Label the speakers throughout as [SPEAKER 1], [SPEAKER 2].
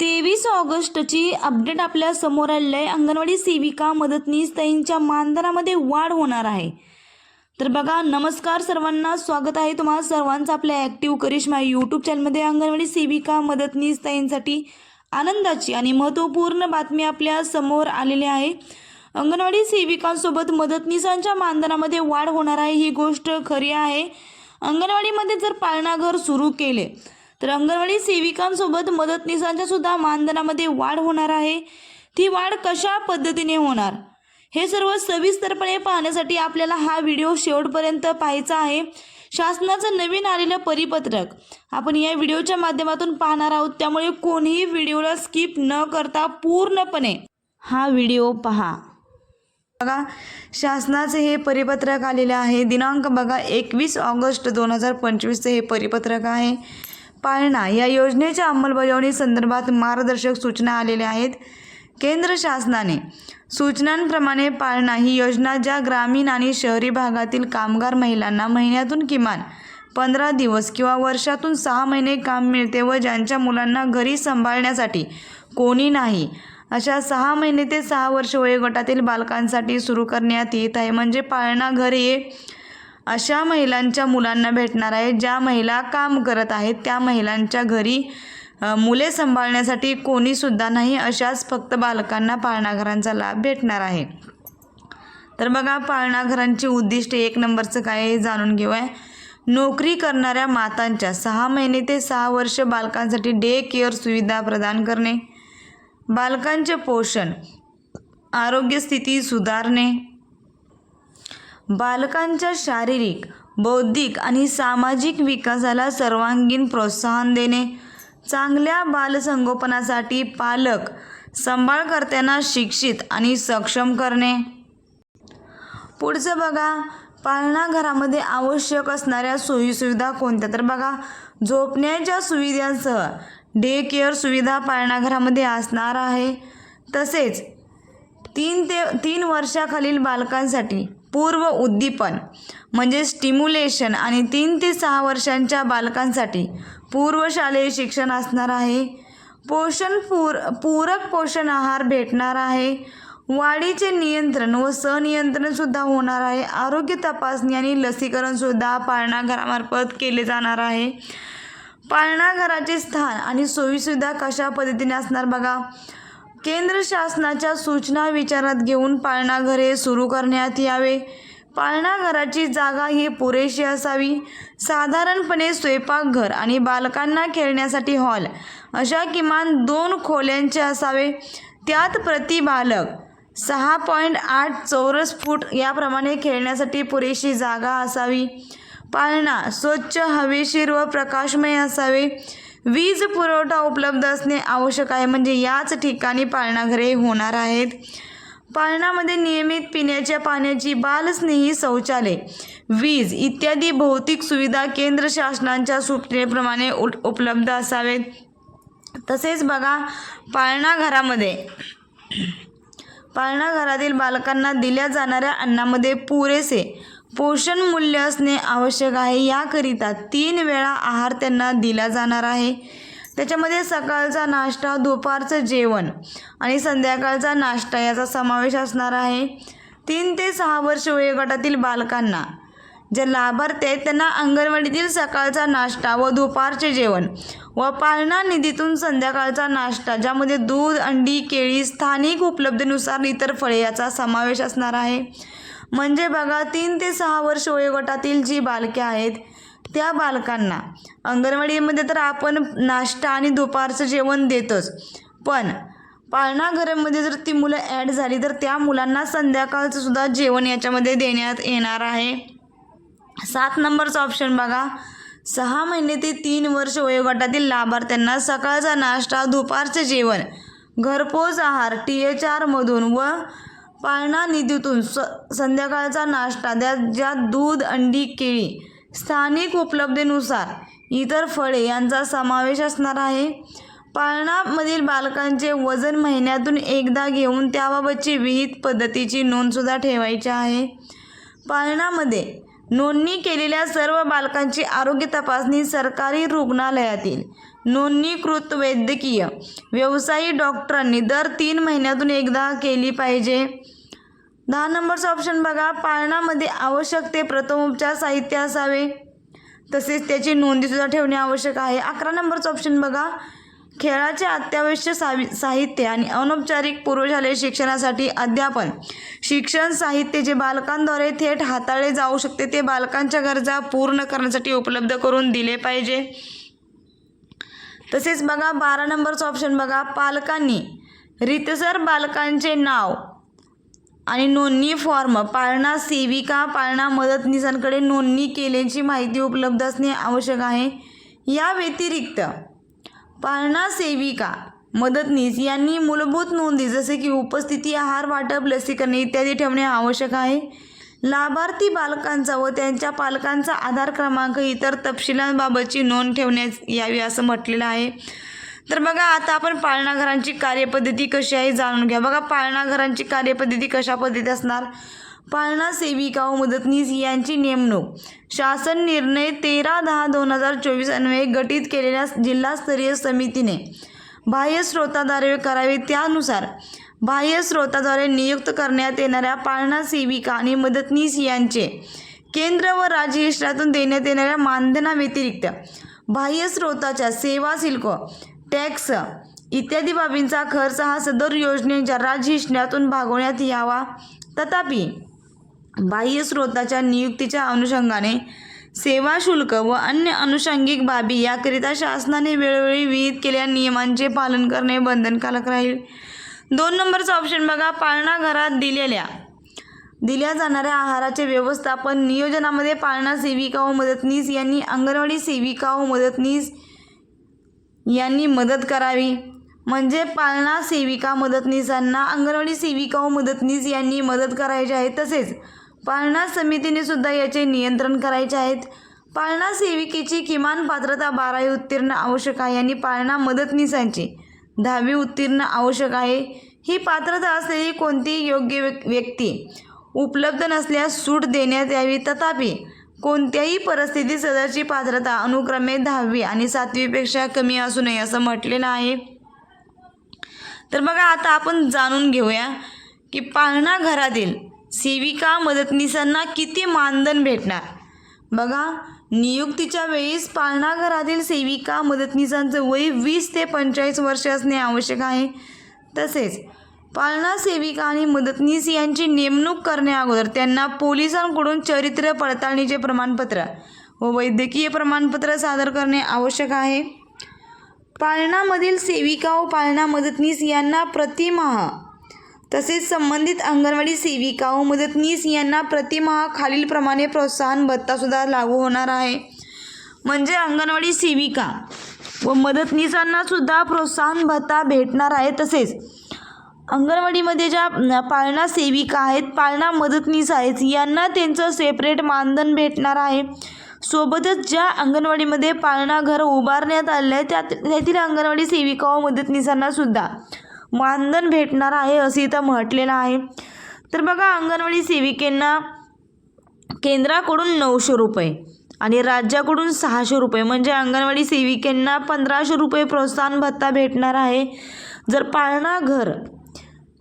[SPEAKER 1] तेवीस ऑगस्टची अपडेट आपल्यासमोर आलेलं आहे. अंगणवाडी सेविका मदतनीस ताईंच्या मानधनामध्ये वाढ होणार आहे. तर बघा नमस्कार सर्वांना स्वागत आहे तुम्हाला सर्वांचं आपल्या ॲक्टिव्ह करिश्मा यूट्यूब चॅनलमध्ये अंगणवाडी सेविका मदतनीस ताईंसाठी आनंदाची आणि महत्त्वपूर्ण बातमी आपल्यासमोर आलेली आहे. अंगणवाडी सेविकांसोबत मदतनीसांच्या मानधनामध्ये वाढ होणार आहे ही गोष्ट खरी आहे. अंगणवाडीमध्ये जर पाळणाघर सुरू केले तर अंगणवाडी सेविकांसोबत मदतनीसांच्या सुद्धा मानधनामध्ये वाढ होणार आहे. ती वाढ कशा पद्धतीने होणार? हे सर्व सविस्तरपणे पाहण्यासाठी आपल्याला हा व्हिडिओ शेवटपर्यंत पाहायचा आहे. शासनाचं नवीन आलेलं परिपत्रक आपण या व्हिडिओच्या माध्यमातून पाहणार आहोत. त्यामुळे कोणीही व्हिडिओला स्किप न करता पूर्णपणे हा व्हिडिओ पहा. बघा शासनाचे हे परिपत्रक आलेले आहे. दिनांक बघा एकवीस ऑगस्ट दोन हजार पंचवीसचे हे परिपत्रक आहे. पाळणा या योजनेच्या अंमलबजावणी संदर्भात मार्गदर्शक सूचना आलेल्या आहेत. केंद्र शासनाने सूचनांप्रमाणे पाळणा ही योजना ज्या ग्रामीण आणि शहरी भागातील कामगार महिलांना महिन्यातून किमान पंधरा दिवस किंवा वर्षातून सहा महिने काम मिळते व ज्यांच्या मुलांना घरी सांभाळण्यासाठी कोणी नाही अशा सहा महिने ते सहा वर्ष वयोगटातील बालकांसाठी सुरू करण्यात येत आहे. म्हणजे पाळणा घर हे अशा महिलांच्या मुलांना भेटणार आहे. ज्या महिला काम करत आहेत त्या महिलांच्या घरी मुले सांभाळण्यासाठी कोणीसुद्धा नाही अशाच फक्त बालकांना पाळणाघरांचा लाभ भेटणार आहे. तर बघा पाळणाघरांची उद्दिष्टे एक नंबरचं काय हे जाणून घेऊया. नोकरी करणाऱ्या मातांच्या सहा महिने ते सहा वर्ष बालकांसाठी डे केअर सुविधा प्रदान करणे. बालकांचे पोषण आरोग्यस्थिती सुधारणे. बालकांच्या शारीरिक बौद्धिक आणि सामाजिक विकासाला सर्वांगीण प्रोत्साहन देणे. चांगल्या बालसंगोपनासाठी पालक सांभाळकर्त्यांना शिक्षित आणि सक्षम करणे. पुढचं बघा. पाळणाघरामध्ये आवश्यक असणाऱ्या सोयीसुविधा कोणत्या? तर बघा झोपण्याच्या सुविधांसह डे केअर सुविधा पाळणाघरामध्ये असणार आहे. तसेच तीन ते तीन वर्षाखालील बालकांसाठी पूर्व उद्दीपन म्हणजे स्टिम्युलेशन आणि तीन ते सहा वर्षांच्या बालकांसाठी पूर्वशालेय शिक्षण असणार आहे. पोषण पूर पूरक पोषण आहार भेटणार आहे. वाढीचे नियंत्रण व सनियंत्रणसुद्धा होणार आहे. आरोग्य तपासणी आणि लसीकरणसुद्धा पाळणाघरामार्फत केले जाणार आहे. पाळणाघराचे स्थान आणि सोयीसुद्धा कशा पद्धतीने असणार बघा. केंद्र शासनाच्या सूचना विचारात घेऊन पाळणाघरे सुरू करण्यात यावे. पाळणाघराची जागा ही पुरेशी असावी. साधारणपणे स्वयंपाकघर आणि बालकांना खेळण्यासाठी हॉल अशा किमान दोन खोल्यांचे असावे. त्यात प्रति बालक सहा पॉईंट आठ चौरस फूट याप्रमाणे खेळण्यासाठी पुरेशी जागा असावी. पाळणा स्वच्छ हवेशीर व प्रकाशमय असावे. वीज पुरवठा उपलब्ध असणे आवश्यक आहे. म्हणजे याच ठिकाणी पाळणाघरे होणार आहेत. पाळणामध्ये नियमित पिण्याच्या पाण्याची बालस्नेही शौचालय वीज इत्यादी भौतिक सुविधा केंद्र शासनाच्या सूचनेप्रमाणे उपलब्ध असावेत. तसेच बघा पाळणाघरामध्ये पाळणाघरातील बालकांना दिल्या जाणाऱ्या अन्नामध्ये पुरेसे पोषण मूल्य असणे आवश्यक आहे. याकरिता तीन वेळा आहार त्यांना दिला जाणार आहे. त्याच्यामध्ये सकाळचा नाश्ता दुपारचं जेवण आणि संध्याकाळचा नाश्ता याचा समावेश असणार आहे. तीन ते सहा वर्ष वयोगटातील बालकांना जे लाभार्थी आहेत त्यांना अंगणवाडीतील सकाळचा नाश्ता व दुपारचे जेवण व पाळणा निधीतून संध्याकाळचा नाश्ता ज्यामध्ये दूध अंडी केळी स्थानिक उपलब्धीनुसार इतर फळे याचा समावेश असणार आहे. म्हणजे बघा तीन ते सहा वर्ष वयोगटातील जी बालके आहेत त्या बालकांना अंगणवाडीमध्ये तर आपण नाश्ता आणि दुपारचं जेवण देतच. पण पाळणाघरामध्ये जर ती मुलं ॲड झाली तर त्या मुलांना संध्याकाळचं सुद्धा जेवण याच्यामध्ये देण्यात येणार आहे. सात नंबरचा ऑप्शन बघा. सहा महिने ते तीन वर्ष वयोगटातील लाभार्थ्यांना सकाळचा नाश्ता दुपारचे जेवण घरपोच आहार टी एच आरमधून व पाळणा निधीतून स संध्याकाळचा नाश्ता द्या ज्यात दूध अंडी केळी स्थानिक उपलब्धीनुसार इतर फळे यांचा समावेश असणार आहे. पाळणामधील बालकांचे वजन महिन्यातून एकदा घेऊन त्याबाबतची विहित पद्धतीची नोंदसुद्धा ठेवायची आहे. पाळणामध्ये नोंदणी केलेल्या सर्व बालकांची आरोग्य तपासणी सरकारी रुग्णालयातील नोंदणीकृत वैद्यकीय व्यवसायी डॉक्टरांनी दर तीन महिन्यातून एकदा केली पाहिजे. दहा नंबरचा ऑप्शन बघा. पाळणामध्ये आवश्यक ते प्रथमोपचार साहित्य असावे. तसेच त्याची नोंदीसुद्धा ठेवणे आवश्यक आहे. अकरा नंबरचा ऑप्शन बघा. खेळाचे अत्यावश्यक सावि साहित्य आणि अनौपचारिक पूर्वशालेय शिक्षणासाठी अध्यापन शिक्षण साहित्य जे बालकांद्वारे थेट हाताळले जाऊ शकते ते बालकांच्या गरजा पूर्ण करण्यासाठी उपलब्ध करून दिले पाहिजे. तसेच बघा बारा नंबरचं ऑप्शन बघा. पालकांनी रितसर बालकांचे नाव आणि नोंदणी फॉर्म पाळणा सेविका पाळणा मदतनीसांकडे नोंदणी केल्याची माहिती उपलब्ध असणे आवश्यक आहे. या व्यतिरिक्त पाळणा सेविका मदतनीस यांनी मूलभूत नोंदी जसे की उपस्थिती आहार वाटप लसीकरण इत्यादी ठेवणे आवश्यक आहे. लाभार्थी बालकांचा व त्यांच्या पालकांचा आधार क्रमांक इतर तपशिलांबाबतची नोंद ठेवण्यात यावी असं म्हटलेलं आहे. तर बघा आता आपण पाळणाघरांची कार्यपद्धती कशी आहे जाणून घ्या. बघा पाळणाघरांची कार्यपद्धती कशा पद्धती असणार? पाळणा सेविका व मदतनीस यांची नेमणूक. शासन निर्णय तेरा दहा दोन हजार चोवीस अन्वये गठीत केलेल्या जिल्हास्तरीय समितीने बाह्य स्रोताद्वारे करावे त्यानुसार बाह्य स्रोताद्वारे नियुक्त करण्यात येणाऱ्या पाळणा सेविका आणि मदतनीस यांचे केंद्र व राज्य हिशरातून देण्यात येणाऱ्या मानधनाव्यतिरिक्त बाह्य स्रोताच्या सेवा शुल्क टॅक्स इत्यादी बाबींचा खर्च हा सदर योजनेच्या राज्य हिशण्यातून भागवण्यात यावा. तथापि बाह्य स्रोताच्या नियुक्तीच्या अनुषंगाने सेवा शुल्क व अन्य अनुषंगिक बाबी याकरिता शासनाने वेळोवेळी विहित केलेल्या नियमांचे पालन करणे बंधनकारक राहील. दोन नंबरचा ऑप्शन बघा पाळणा घरात दिलेल्या. दिल्या जाणाऱ्या आहाराचे व्यवस्थापन नियोजनामध्ये पाळणा सेविका व मदतनीस यांनी अंगणवाडी सेविका व मदतनीस यांनी मदत करावी. म्हणजे पाळणा सेविका मदतनीसांना अंगणवाडी सेविका व मदतनीस यांनी मदत करायची आहे तसेच पाळणा समितीने सुद्धा याचे नियंत्रण करायचे आहेत. पाळणा सेविकेची किमान पात्रता बारावी उत्तीर्ण आवश्यक आहे आणि पाळणा मदतनीसांची. दहावी उत्तीर्ण आवश्यक आहे. ही पात्रता असलेली कोणतीही योग्य व्यक्ती उपलब्ध नसल्यास सूट देण्यात यावी. तथापि कोणत्याही परिस्थितीत सदरची पात्रता अनुक्रमे दहावी आणि सातवीपेक्षा कमी असू नये असं म्हटलेलं आहे. तर बघा आता आपण जाणून घेऊया की पाळणा घरातील सेविका मदतनीसांना किती मानधन भेटणार? बघा नियुक्तीच्या वेळेस पाळणा घरातील सेविका मदतनीसांचं वय वीस ते पंचेचाळीस वर्ष असणे आवश्यक आहे. तसेच पाळणा सेविका आणि मदतनीस यांची नेमणूक करण्याअगोदर त्यांना पोलिसांकडून चरित्र पडताळणीचे प्रमाणपत्र व वैद्यकीय प्रमाणपत्र सादर करणे आवश्यक आहे. पाळणामधील सेविका व पाळणा मदतनीस यांना प्रतिमाह तसेच संबंधित अंगणवाडी सेविका व मदतनीस यांना प्रतिमाह खालीलप्रमाणे प्रोत्साहन भत्तासुद्धा लागू होणार आहे. म्हणजे अंगणवाडी सेविका व मदतनीसांना सुद्धा प्रोत्साहन भत्ता भेटणार आहे. तसेच अंगणवाडीमध्ये ज्या पाळणा सेविका आहेत पाळणा मदतनीस आहेत यांना त्यांचं सेपरेट मानधन भेटणार आहे. सोबतच ज्या अंगणवाडीमध्ये पाळणा घर उभारण्यात आलं आहे त्यात त्यातील अंगणवाडी सेविका व मदतनीसांना सुद्धा मानधन भेटणार आहे असं इथं म्हटलेलं आहे. तर बघा अंगणवाडी सेविकेंना केंद्राकडून नऊशे रुपये आणि राज्याकडून सहाशे रुपये. म्हणजे अंगणवाडी सेविकेंना पंधराशे रुपये प्रोत्साहन भत्ता भेटणार आहे. जर पाळणा घर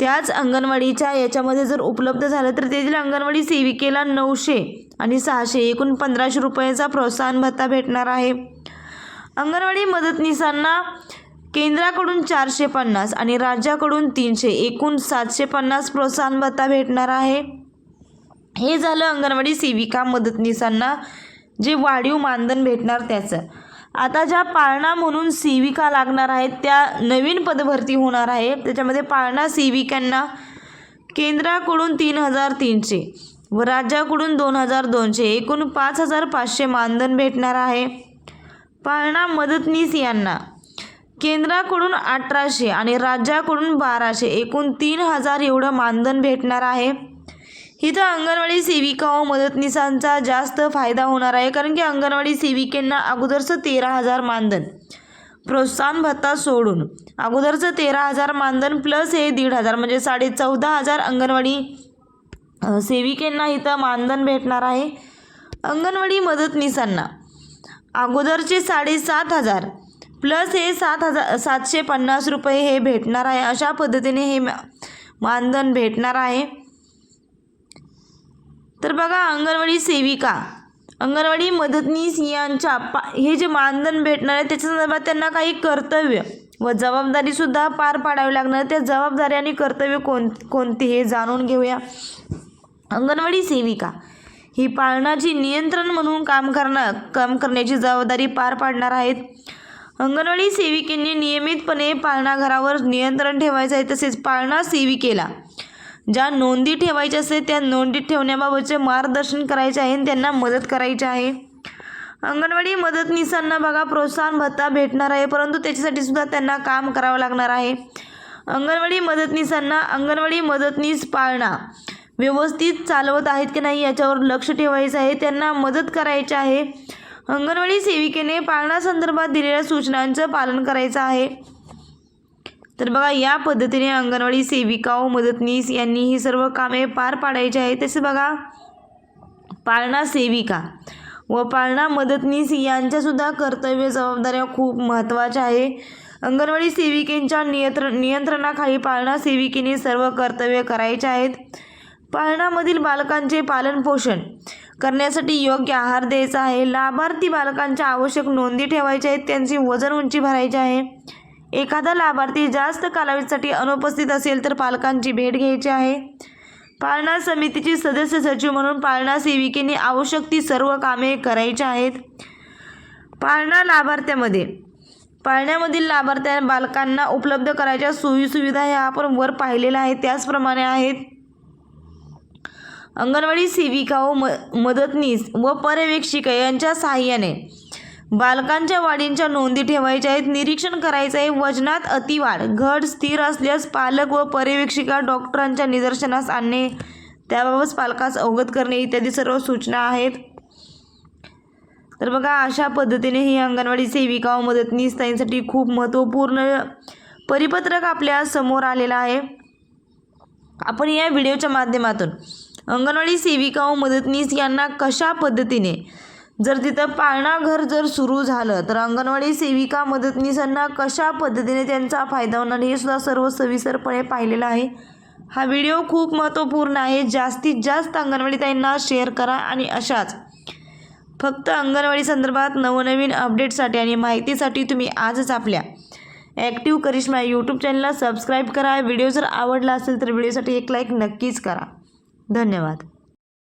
[SPEAKER 1] त्याच अंगणवाडीच्या याच्यामध्ये जर उपलब्ध झालं तर तेथील अंगणवाडी सेविकेला नऊशे आणि सहाशे एकूण पंधराशे रुपयाचा प्रोत्साहन भत्ता भेटणार आहे. अंगणवाडी मदतनीसांना केंद्राकडून चारशे पन्नास आणि राज्याकडून तीनशे एकूण सातशे पन्नास प्रोत्साहन भत्ता भेटणार आहे. हे झालं अंगणवाडी सेविका मदतनीसांना जे वाढीव मानधन भेटणार त्याचं. आता ज्या पाळणा म्हणून सेविका लागणार आहेत त्या नवीन पदभरती होणार आहे. त्याच्यामध्ये पाळणा सेविकांना केंद्राकडून तीन हजार तीनशे व राज्याकडून दोन हजार दोनशे एकूण पाच हजार पाचशे मानधन भेटणार आहे. पाळणा मदतनीस यांना केंद्राकडून अठराशे आणि राज्याकडून बाराशे एकूण तीन हजार एवढं मानधन भेटणार आहे. इथं अंगणवाडी सेविका व मदतनीसांचा जास्त फायदा होणार आहे कारण की अंगणवाडी सेविकेंना अगोदरचं तेरा हजार मानधन. प्रोत्साहन भत्ता सोडून अगोदरचं तेरा हजार मानधन प्लस हे दीड हजार म्हणजे साडे चौदा हजार अंगणवाडी सेविकेंना इथं मानधन भेटणार आहे. अंगणवाडी मदतनीसांना अगोदरचे साडेसात हजार प्लस हे सात हजार सातशे पन्नास रुपये हे भेटणार आहे. अशा पद्धतीने हे मानधन भेटणार आहे. तर बघा अंगणवाडी सेविका अंगणवाडी मदतनीस यांच्या पा हे जे मानधन भेटणार आहे त्याच्या संदर्भात त्यांना काही कर्तव्य. व जबाबदारीसुद्धा पार पाडावी लागणार. त्या जबाबदारी आणि कर्तव्य कोण कोणती हे जाणून घेऊया. अंगणवाडी सेविका ही पालनाची नियंत्रण म्हणून काम करणार काम करण्याची जबाबदारी पार पाडणार आहेत. अंगणवाडी सेविकेने नियमितपणे पाळणाघरावर नियंत्रण ठेवायचं आहे तसेच पाळणा सेविकेला. ज्या नोंदी ठेवायच्या असते त्या नोंदी ठेवण्याबाबतचे मार्गदर्शन करायचे आहे आणि त्यांना मदत करायची आहे. अंगणवाडी मदतनीसांना बघा प्रोत्साहन भत्ता भेटणार आहे परंतु त्याच्यासाठी सुद्धा त्यांना काम करावं लागणार आहे. अंगणवाडी मदतनीसांना अंगणवाडी मदतनीस पाळणा व्यवस्थित चालवत आहेत की नाही याच्यावर लक्ष ठेवायचं आहे त्यांना मदत करायची आहे. अंगणवाडी सेविकेने पालनासंदर्भात दिलेल्या सूचनांचं पालन करायचं आहे. तर बघा या पद्धतीने अंगणवाडी सेविका व मदतनीस यांनी ही सर्व कामे पार पाडायची आहे तसे बघा पाळणा सेविका व पाळणा मदतनीस यांच्यासुद्धा कर्तव्य जबाबदाऱ्या खूप महत्त्वाच्या आहे. अंगणवाडी सेविकेंच्या नियंत्र नियंत्रणाखाली पाळणा सेविकेने सर्व कर्तव्य करायचे आहेत. पाळणामधील बालकांचे पालनपोषण करण्यासाठी योग्य आहार द्यायचा आहे. लाभार्थी बालकांच्या आवश्यक नोंदी ठेवायच्या आहेत. त्यांची वजन उंची भरायची आहे. एखादा लाभार्थी जास्त कालावधीसाठी अनुपस्थित असेल तर पालकांची भेट घ्यायची आहे. पाळणा समितीची सदस्य सचिव म्हणून पाळणा सेविकेने आवश्यक ती सर्व कामे करायची आहेत. पाळणा लाभार्थ्यामध्ये पाळण्यामधील लाभार्थ्या बालकांना उपलब्ध करायच्या सोयीसुविधा ह्या आपण वर पाहिलेल्या आहेत. त्याचप्रमाणे आहेत अंगणवाडी सेविका व म मदतनीस व पर्यवेक्षिका यांच्या सहाय्याने बालकांच्या वाढींच्या नोंदी ठेवायच्या आहेत. निरीक्षण करायचं आहे वजनात अतिवाढ घट स्थिर असल्यास पालक व पर्यवेक्षिका डॉक्टरांच्या निदर्शनास आणणे त्याबाबत पालकास अवगत करणे इत्यादी सर्व सूचना आहेत. तर बघा अशा पद्धतीने ही अंगणवाडी सेविका व मदतनीस त्यांसाठी खूप महत्त्वपूर्ण परिपत्रक आपल्यासमोर आलेलं आहे. आपण या व्हिडिओच्या माध्यमातून अंगणवाडी सेविका व मदतनीस यांना कशा पद्धतीने? जर तिथं पाळणाघर जर सुरू झालं तर अंगणवाडी सेविका मदतनीसांना कशा पद्धतीने त्यांचा फायदा होणार हे सुद्धा सर्व सविस्तरपणे पाहिलेलं आहे. हा व्हिडिओ खूप महत्त्वपूर्ण आहे. जास्तीत जास्त अंगणवाडी ताईंना शेअर करा आणि अशाच. फक्त अंगणवाडी संदर्भात नवनवीन अपडेटसाठी आणि माहितीसाठी तुम्ही आजच आपल्या ॲक्टिव्ह करिश्मा यूट्यूब चॅनलला सबस्क्राईब करा. व्हिडिओ जर आवडला असेल तर व्हिडिओसाठी एक लाईक नक्कीच करा. धन्यवाद.